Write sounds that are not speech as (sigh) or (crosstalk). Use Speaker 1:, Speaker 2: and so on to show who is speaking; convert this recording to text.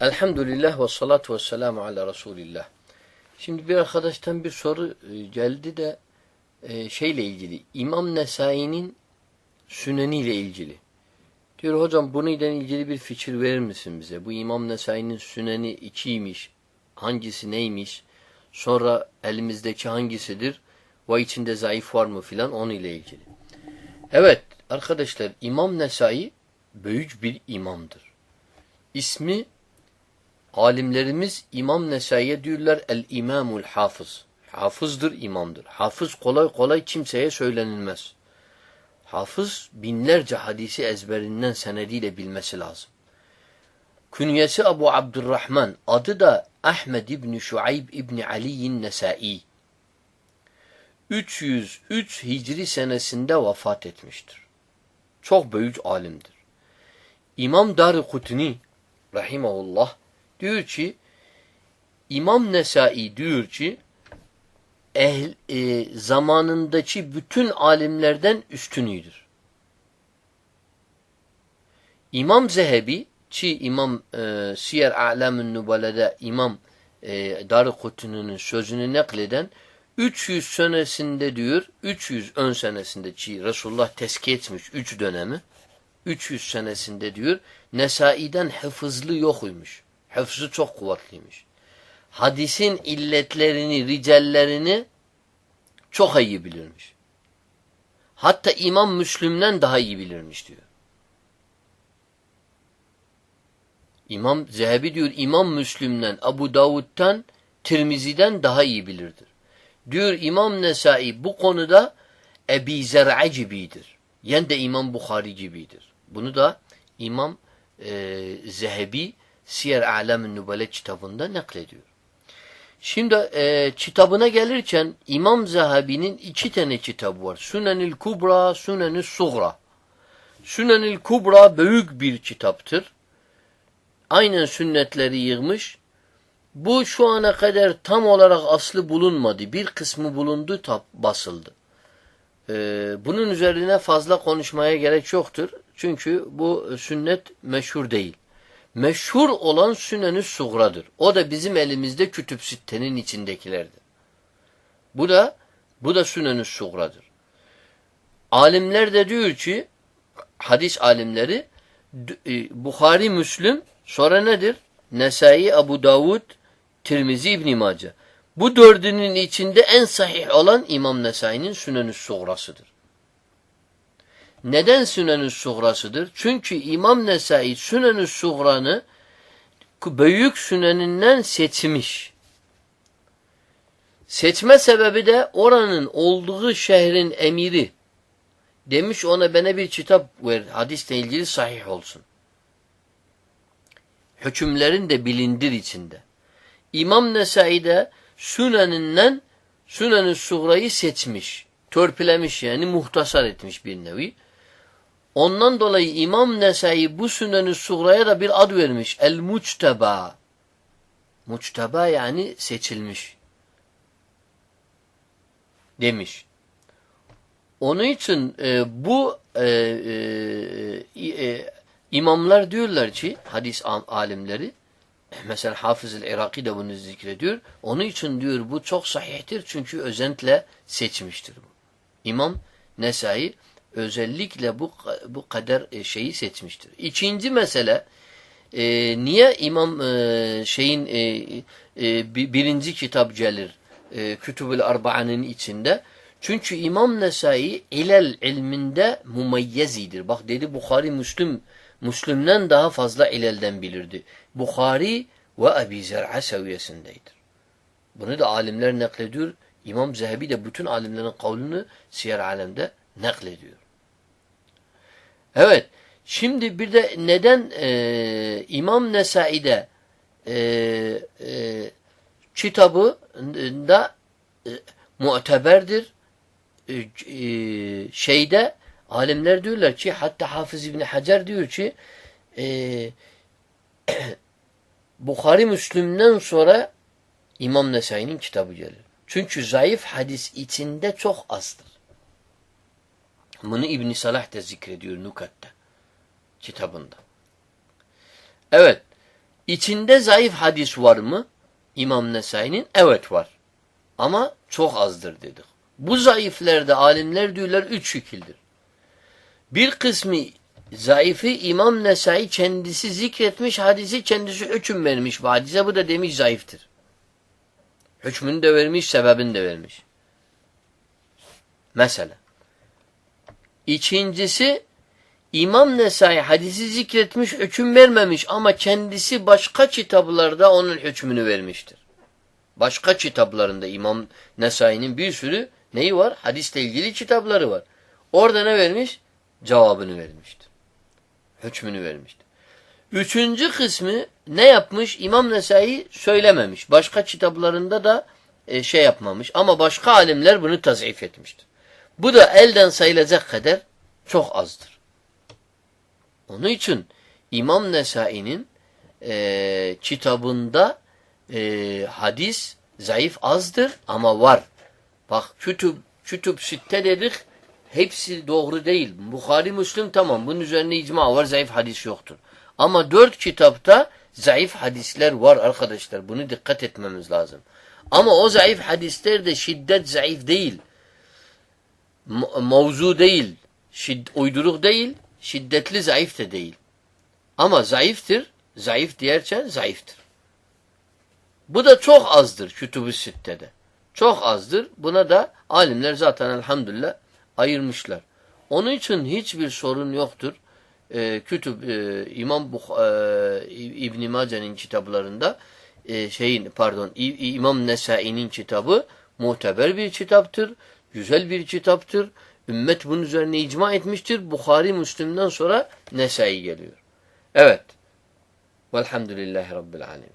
Speaker 1: Elhamdülillah ve salatu ve selamu ala Resulillah. Şimdi bir arkadaştan bir soru e, geldi de e, şeyle ilgili. İmam Nesai'nin süneniyle ilgili. Diyor hocam bununla ilgili bir fikir verir misin bize? Bu İmam Nesai'nin süneni içiymiş. Hangisi neymiş? Sonra elimizdeki hangisidir? Ve içinde zayıf var mı filan onun ile ilgili. Evet arkadaşlar İmam Nesai büyük bir imamdır. İsmi alimlerimiz İmam Nesai'ye diyorlar el imamul hafız. Hafızdır, imamdır. Hafız kolay kolay kimseye söylenilmez. Hafız binlerce hadisi ezberinden senediyle bilmesi lazım. Künyesi Abu Abdurrahman, adı da Ahmed İbni Şuayb İbni Ali'in Nesai. 303 Hicri senesinde vefat etmiştir. Çok büyük alimdir. İmam Dar-ı Kutni rahimahullah diyor ki İmam Nesai diyor ki ehl, e, zamanındaki bütün alimlerden üstünüydür. İmam Zehebi ki İmam e, Siyer A'lamün Nubale'de İmam e, Dar-ı sözünü nakleden 300 senesinde diyor, 300 ön senesinde ki Resulullah teski etmiş 3 dönemi, 300 senesinde diyor, Nesai'den hıfızlı yokuymuş. Hıfzı çok kuvvetliymiş. Hadisin illetlerini, ricallerini çok iyi bilirmiş. Hatta İmam Müslüm'den daha iyi bilirmiş diyor. İmam Zehebi diyor İmam Müslüm'den, Abu Davud'dan, Tirmizi'den daha iyi bilirdir. Diyor İmam Nesai bu konuda Ebi Zer'a gibidir. Yen de İmam Bukhari gibidir. Bunu da İmam e, Zehebi Siyer A'lam-ı Nubale kitabında naklediyor. Şimdi e, kitabına gelirken İmam Zehebi'nin iki tane kitabı var. Sünenil Kubra, Sünenil Sugra. Sünenil Kubra büyük bir kitaptır. Aynen sünnetleri yığmış. Bu şu ana kadar tam olarak aslı bulunmadı. Bir kısmı bulundu, tap, basıldı. Ee, bunun üzerine fazla konuşmaya gerek yoktur. Çünkü bu sünnet meşhur değil. Meşhur olan sünnet-i sugradır. O da bizim elimizde kütüb sittenin içindekilerdir. Bu da bu da sünnet-i sugradır. Alimler de diyor ki hadis alimleri e, Bukhari, Müslüm sonra nedir? Nesai, Abu Davud, Tirmizi, İbn Mace. Bu dördünün içinde en sahih olan İmam Nesai'nin Sünen-i Suğrasıdır. Neden Sünen-i Suğrasıdır? Çünkü İmam Nesai Sünen-i Suğra'nı büyük süneninden seçmiş. Seçme sebebi de oranın olduğu şehrin emiri demiş ona bana bir kitap ver hadisle ilgili sahih olsun. Hükümlerin de bilindir içinde. İmam Nesai de Süneninden Sünen-i Suğra'yı seçmiş. Törpülemiş yani muhtasar etmiş bir nevi. Ondan dolayı İmam Nesai bu Sünen-i Suğra'ya da bir ad vermiş. El-Muçteba. Muçteba yani seçilmiş. Demiş. Onun için e, bu e, e, e, imamlar diyorlar ki hadis alimleri (clears throat) Mesela Hafız-ı Iraki de bunu zikrediyor. Onun için diyor bu çok sahihtir çünkü özentle seçmiştir bu. İmam Nesai özellikle bu bu kadar e, şeyi seçmiştir. İkinci mesele e, niye İmam e, şeyin e, e, birinci kitap gelir e, Kütübül Arba'nın içinde? Çünkü İmam Nesai ilel ilminde mumeyyezidir. Bak dedi Bukhari Müslüm Müslüm'den daha fazla ilelden bilirdi. Bukhari ve Ebi Zer'a seviyesindeydir. Bunu da alimler naklediyor. İmam Zehebi de bütün alimlerin kavlini siyer alemde naklediyor. Evet. Şimdi bir de neden e, İmam Nesai'de e, e, kitabı da e, muteberdir. E, e, şeyde alimler diyorlar ki hatta Hafız İbni Hacer diyor ki e, (clears throat) Bukhari Müslüm'den sonra İmam Nesai'nin kitabı gelir. Çünkü zayıf hadis içinde çok azdır. Bunu İbn Salah da zikrediyor Nukat'ta kitabında. Evet. İçinde zayıf hadis var mı? İmam Nesai'nin evet var. Ama çok azdır dedik. Bu zayıflerde alimler diyorlar üç şekildir. Bir kısmı zayıfı İmam Nesai kendisi zikretmiş hadisi kendisi hüküm vermiş bu bu da demiş zayıftır. Hükmünü de vermiş sebebini de vermiş. Mesela. İkincisi İmam Nesai hadisi zikretmiş, hüküm vermemiş ama kendisi başka kitaplarda onun hükmünü vermiştir. Başka kitaplarında İmam Nesai'nin bir sürü neyi var? Hadisle ilgili kitapları var. Orada ne vermiş? Cevabını vermiştir. Hükmünü vermiştir. Üçüncü kısmı ne yapmış? İmam Nesai söylememiş. Başka kitaplarında da e, şey yapmamış. Ama başka alimler bunu tazif etmiştir. Bu da elden sayılacak kadar çok azdır. Onun için İmam Nesai'nin e, kitabında e, hadis zayıf azdır ama var. Bak kütüb, kütüb sitte dedik hepsi doğru değil. Bukhari, Müslim tamam bunun üzerine icma var zayıf hadis yoktur. Ama dört kitapta zayıf hadisler var arkadaşlar. Bunu dikkat etmemiz lazım. Ama o zayıf hadisler de şiddet zayıf değil. Mevzu değil. Şid uyduruk değil. Şiddetli zayıf da değil. Ama zayıftır. Zayıf diyerken zayıftır. Bu da çok azdır kütüb-ü sittede. Çok azdır. Buna da alimler zaten elhamdülillah ayırmışlar. Onun için hiçbir sorun yoktur. Ee, kütüb e, İmam e, İbn Mace'nin kitaplarında e, şeyin pardon İ- İmam Nesai'nin kitabı muteber bir kitaptır. Güzel bir kitaptır. Ümmet bunun üzerine icma etmiştir. Bukhari Müslim'den sonra Nesai geliyor. Evet. Velhamdülillahi Rabbil Alemin.